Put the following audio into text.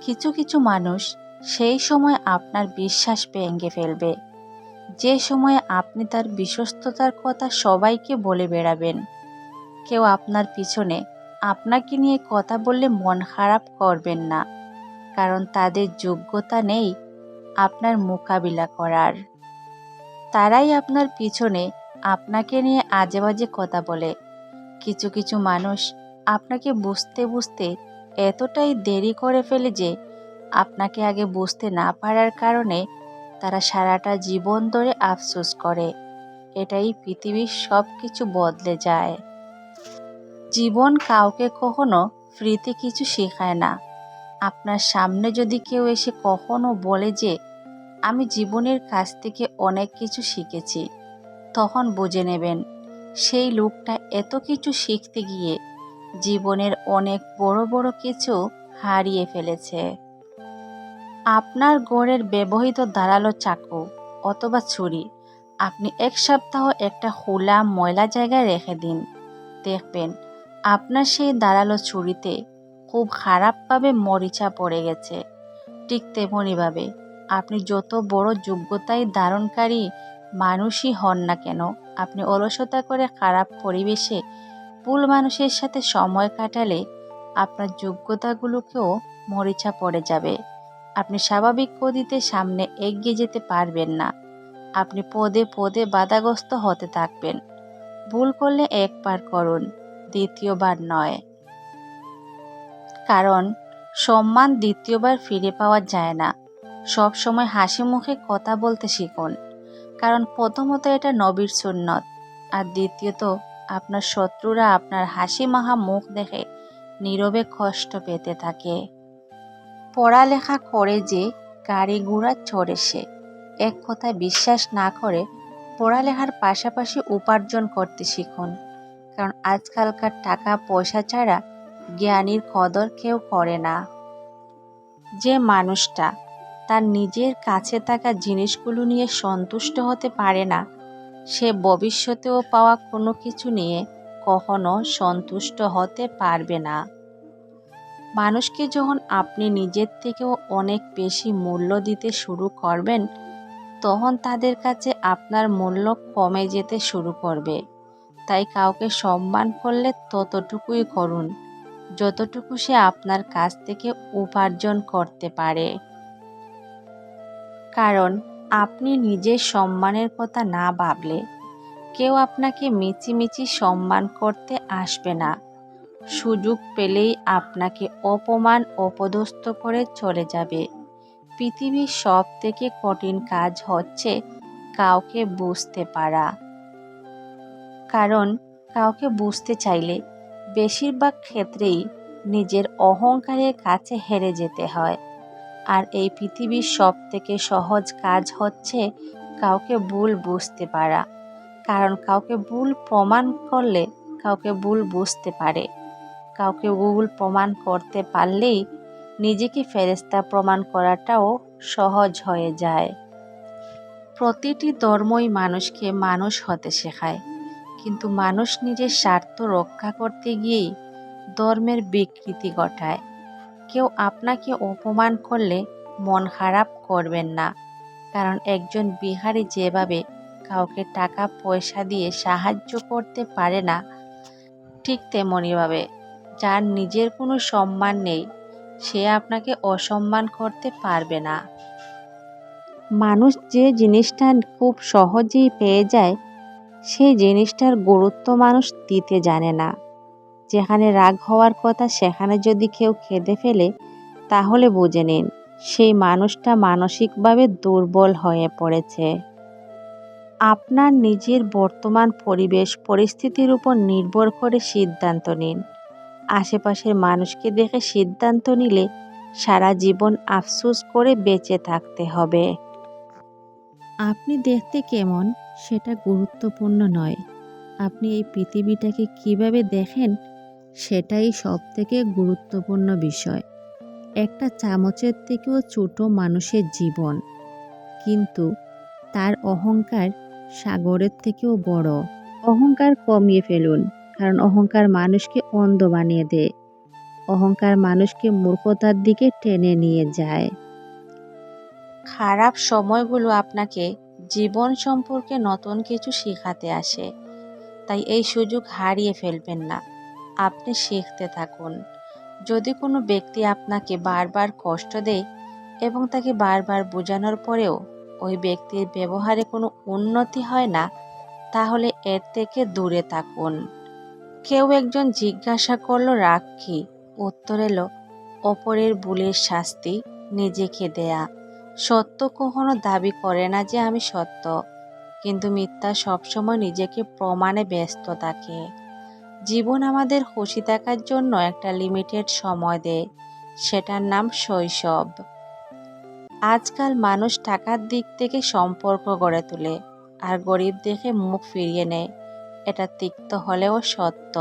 কিছু কিছু মানুষ সেই সময় আপনার বিশ্বাস ভেঙে ফেলবে। যে সময়ে আপনি তার বিশ্বস্ততার কথা সবাইকে বলে বেড়াবেন। কেউ আপনার পিছনে আপনাকে নিয়ে কথা বললে মন খারাপ করবেন না, কারণ তাদের যোগ্যতা নেই আপনার মোকাবিলা করার। তারাই আপনার পিছনে আপনাকে নিয়ে আজে বাজে কথা বলে। কিছু কিছু মানুষ আপনাকে বুঝতে বুঝতে এতটাই দেরি করে ফেলে যে আপনাকে আগে বুঝতে না পারার কারণে তারা সারাটা জীবন ধরে আফসোস করে। এটাই পৃথিবীর সব কিছু বদলে যায়। জীবন কাউকে কখনো ফ্রিতে কিছু শেখায় না। আপনার সামনে যদি কেউ এসে কখনো বলে যে, আমি জীবনের কাছ থেকে অনেক কিছু শিখেছি, তখন বুঝে নেবেন, সেই লোকটা এত কিছু শিখতে গিয়ে জীবনের অনেক বড় বড় কিছু হারিয়ে ফেলেছে। আপনার গোড়ের ব্যবহৃত ধারালো চাকু অথবা ছুরি আপনি এক সপ্তাহ একটা খোলা ময়লা জায়গায় রেখে দিন। দেখবেন আপনার সেই ধারালো ছুরিতে খুব খারাপভাবে মরিচা পড়ে গেছে। ঠিক তেমনইভাবে আপনি যত বড় যোগ্যতায় ধারণকারী মানুষই হন না কেন, আপনি অলসতা করে খারাপ পরিবেশে ভুল মানুষের সাথে সময় কাটালে আপনার যোগ্যতাগুলোকেও মরিচা পড়ে যাবে। আপনি স্বাভাবিক গতিতে সামনে এগিয়ে যেতে পারবেন না। আপনি পদে পদে বাধাগ্রস্ত হতে থাকবেন। ভুল করলে একবার করুন, দ্বিতীয়বার নয়। কারণ, সম্মান দ্বিতীয়বার ফিরে পাওয়া যায় না। সব সময় হাসি মুখে কথা বলতে শিখুন। কারণ প্রথমত এটা নবীর সুন্নত, আর দ্বিতীয়ত আপনার শত্রুরা আপনার হাসি মাহা মুখ দেখে নীরবে কষ্ট পেতে থাকে। পড়ালেখা করে যে গাড়ি ঘোড়া চড়ে সে। এক কথায় বিশ্বাস না করে পড়ালেখার পাশাপাশি উপার্জন করতে শিখুন। কারণ আজকালকার টাকা পয়সা ছাড়া জ্ঞানীর কদর কেউ করে না। যে মানুষটা তার নিজের কাছে থাকা জিনিসগুলো নিয়ে সন্তুষ্ট হতে পারে না সে ভবিষ্যতেও পাওয়া কোনো কিছু নিয়ে কখনো সন্তুষ্ট হতে পারবে না। মানুষকে যখন আপনি নিজের থেকেও অনেক বেশি মূল্য দিতে শুরু করবেন, তখন তাদের কাছে আপনার মূল্য কমে যেতে শুরু করবে। তাই কাউকে সম্মান করলে ততটুকুই করুন, যতটুকু সে আপনার কাছ থেকে উপার্জন করতে পারে। কারণ আপনি নিজের সম্মানের কথা না ভাবলে কেউ আপনাকে মিচিমিচি সম্মান করতে আসবে না। সুযোগ পেলেই আপনাকে অপমান, অপদস্থ করে চলে যাবে। পৃথিবীর সব থেকে কঠিন কাজ হচ্ছে কাউকে বুঝতে পারা। কারণ কাউকে বুঝতে চাইলে বেশিরভাগ ক্ষেত্রেই নিজের অহংকারের কাছে হেরে যেতে হয়। আর এই পৃথিবীর সব থেকে সহজ কাজ হচ্ছে কাউকে ভুল বুঝতে পারা। কারণ কাউকে ভুল প্রমাণ করলে কাউকে ভুল বুঝতে পারে। কাউকে ভুল প্রমাণ করতে পারলেই নিজেকে ফেরেস্তা প্রমাণ করাটাও সহজ হয়ে যায়। প্রতিটি ধর্মই মানুষকে মানুষ হতে শেখায়। কিন্তু মানুষ নিজের স্বার্থ রক্ষা করতে গিয়েই ধর্মের বিকৃতি ঘটায়। কেউ আপনাকে অপমান করলে মন খারাপ করবেন না। কারণ একজন বিহারি যেভাবে কাউকে টাকা, পয়সা দিয়ে সাহায্য করতে পারে না, ঠিক তেমনইভাবে যার নিজের কোনো সম্মান নেই, সে আপনাকে অসম্মান করতে পারবে না। মানুষ যে জিনিসটা খুব সহজেই পেয়ে যায়, সেই জিনিসটার গুরুত্ব মানুষ দিতে জানে না। যেখানে রাগ হওয়ার কথা সেখানে যদি কেউ খেদে ফেলে, তাহলে বুঝে নিন, সেই মানুষটা মানসিকভাবে দুর্বল হয়ে পড়েছে। আপনার নিজের বর্তমান পরিবেশ, পরিস্থিতির উপর নির্ভর করে সিদ্ধান্ত নিন। আশেপাশের মানুষকে দেখে সিদ্ধান্ত নিলে সারা জীবন আফসোস করে বেঁচে থাকতে হবে। আপনি দেখতে কেমন, সেটা গুরুত্বপূর্ণ নয়। আপনি এই পৃথিবীটাকে কীভাবে দেখেন সেটাই সব থেকে গুরুত্বপূর্ণ বিষয়। একটা চামচের থেকেও ছোট মানুষের জীবন। কিন্তু তার অহংকার সাগরের থেকেও বড়। অহংকার কমিয়ে ফেলুন, কারণ অহংকার মানুষকে অন্ধ বানিয়ে দেয় অহংকার মানুষকে মূর্খতার দিকে টেনে নিয়ে যায়। খারাপ সময়গুলো আপনাকে জীবন সম্পর্কে নতুন কিছু শেখাতে আসে। তাই এই সুযোগ হারিয়ে ফেলবেন না। আপনি শিখতে থাকুন। যদি কোনো ব্যক্তি আপনাকে বারবার কষ্ট দেয় এবং তাকে বারবার বোঝানোর পরেও ওই ব্যক্তির ব্যবহারে কোনো উন্নতি হয় না, তাহলে এর থেকে দূরে থাকুন। কেউ একজন জিজ্ঞাসা করল, রাগ কি? উত্তর এলো, অপরের ভুলের শাস্তি নিজেকে দেয়া। সত্য কখনো দাবি করে না যে আমি সত্য, কিন্তু মিথ্যা সবসময় নিজেকে প্রমাণে ব্যস্ত থাকে। জীবন আমাদের খুশি থাকার জন্য একটা লিমিটেড সময় দেয়, সেটার নাম শৈশব। আজকাল মানুষ টাকার দিক থেকে সম্পর্ক গড়ে তোলে, আর গরিব দেখে মুখ ফিরিয়ে নেয়, এটা তিক্ত হলেও সত্য।